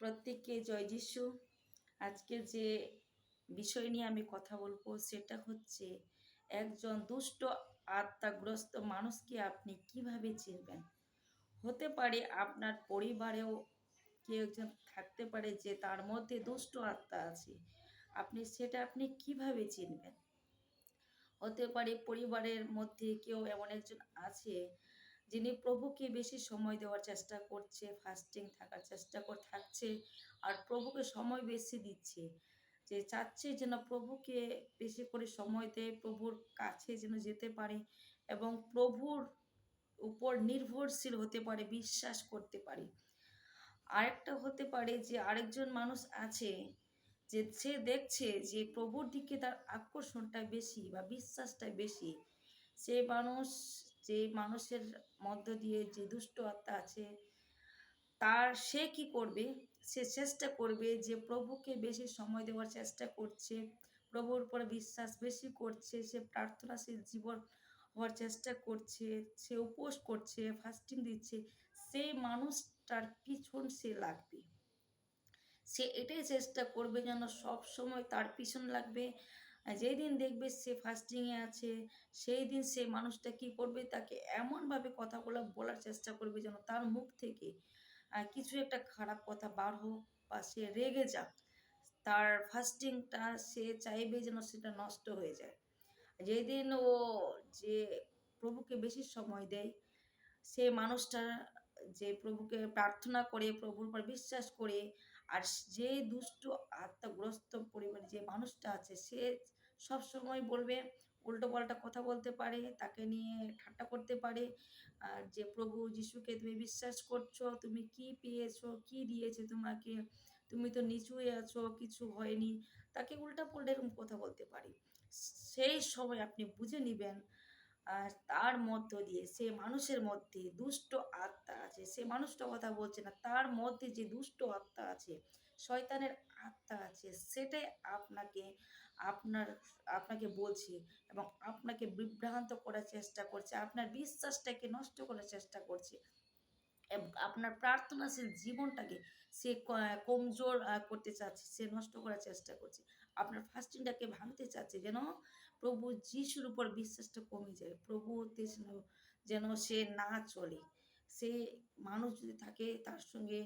প্রত্যেককে জয় যিশু। আজকের যে বিষয় নিয়ে আমি কথা বলব সেটা হচ্ছে, একজন দুষ্ট আত্মাগ্রস্ত মানুষকে আপনি কীভাবে চিনবেন? হতে পারে আপনার পরিবারেও কেউ একজন থাকতে পারে যে তার মধ্যে দুষ্ট আত্মা আছে। আপনি সেটা আপনি কীভাবে চিনবেন? হতে পারে পরিবারের মধ্যে কেউ এমন একজন আছে যিনি প্রভুকে বেশি সময় দেওয়ার চেষ্টা করছে ফাস্টিং থাকার চেষ্টা করে, থাকছে আর প্রভুকে সময় বেশি দিচ্ছে। যে চাচ্ছে যেন প্রভুকে বেশি করে সময় দেয়, প্রভুর কাছে যেন যেতে পারে এবং প্রভুর উপর নির্ভরশীল হতে পারে, বিশ্বাস করতে পারে। আরেকটা হতে পারে যে আরেকজন মানুষ আছে যে সে দেখছে যে প্রভুর দিকে তার আকর্ষণটা বেশি বা বিশ্বাসটা বেশি। সে মানুষ যে মানুষের মধ্য দিয়ে যে দুষ্ট আত্মা আছে, তার সে কি করবে? সে চেষ্টা করবে যে প্রভুকে বেশি সময় দেওয়ার চেষ্টা করছে, প্রভুর উপর বিশ্বাস বেশি করছে, সে প্রার্থনাশীল জীবন হওয়ার চেষ্টা করছে, সে উপোস করছে ফাস্টিং দিচ্ছে, সেই মানুষটার পিছন সে লাগবে। সে এটাই চেষ্টা করবে যেন সব সময় তার পিছন লাগবে যেই দিন দেখবে সে ফাস্টিংয়ে আছে সেই দিন সে মানুষটা কি করবে? তাকে এমনভাবে কথাগুলো বলার চেষ্টা করবে যেন তার মুখ থেকে কিছু একটা খারাপ কথা বার হোক বা সে রেগে যাক। তার ফাস্টিংটা সে চাইবে যেন সেটা নষ্ট হয়ে যায়। যেই দিন ও যে প্রভুকে বেশি সময় দেয়, সে মানুষটা যে প্রভুকে প্রার্থনা করে, প্রভুর উপর বিশ্বাস করে, আর যে দুষ্ট, আত্মাগ্রস্ত পরিবারে যে মানুষটা আছে, সে সব সময় বলবে, উল্টো পাল্টা কথা বলতে পারে, তাকে নিয়ে ঠাট্টা করতে পারে। আর যে প্রভু যিশুকে তুমি বিশ্বাস করছ, তুমি কি পেয়েছ, কি দিয়েছে তোমাকে? তুমি তো নিচুয়ে আছো, কিছু হয়নি। তাকে উল্টা পাল্টা এরকম কথা বলতে পারে। সেই সময় আপনি বুঝে নেবেন আর তার মধ্য দিয়ে সে মানুষের মধ্যে দুষ্ট আত্মা আছে। সে মানুষটা কথা বলছে না, তার মধ্যে যে দুষ্ট আত্মা আছে, শয়তানের আত্মা আছে, সেটাই আপনাকে, আপনার, আপনাকে বলছে এবং আপনাকে বিভ্রান্ত করার চেষ্টা করছে, আপনার বিশ্বাসটাকে নষ্ট করার চেষ্টা করছে। আপনার প্রার্থনাশীল জীবনটাকে সে কমজোর করতে চাচ্ছে, সে নষ্ট করার চেষ্টা করছে। আপনার ফাস্টিংটাকে ভাঙতে চাচ্ছে যেন প্রভু যিশুর উপর বিশ্বাসটা কমে যায়। প্রভু যেন সে না চলে। সে মানুষ যদি থাকে তার সঙ্গে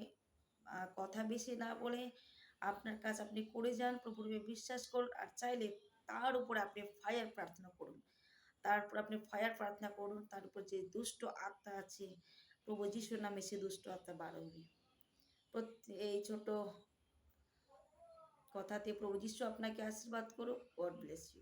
কথা বেশি না বলে আপনার কাজ আপনি করে যান, প্রভুর বিশ্বাস করুন আর চাইলে তার উপরে আপনি ফায়ার প্রার্থনা করুন। তারপর আপনি ফায়ার প্রার্থনা করুন, তার উপর যে দুষ্ট আত্মা আছে প্রভু যিশুর নামে সে দুষ্ট আত্মা বার হবে এই ছোট কথাতে প্রভু যিশু আপনাকে আশীর্বাদ করুক। God bless you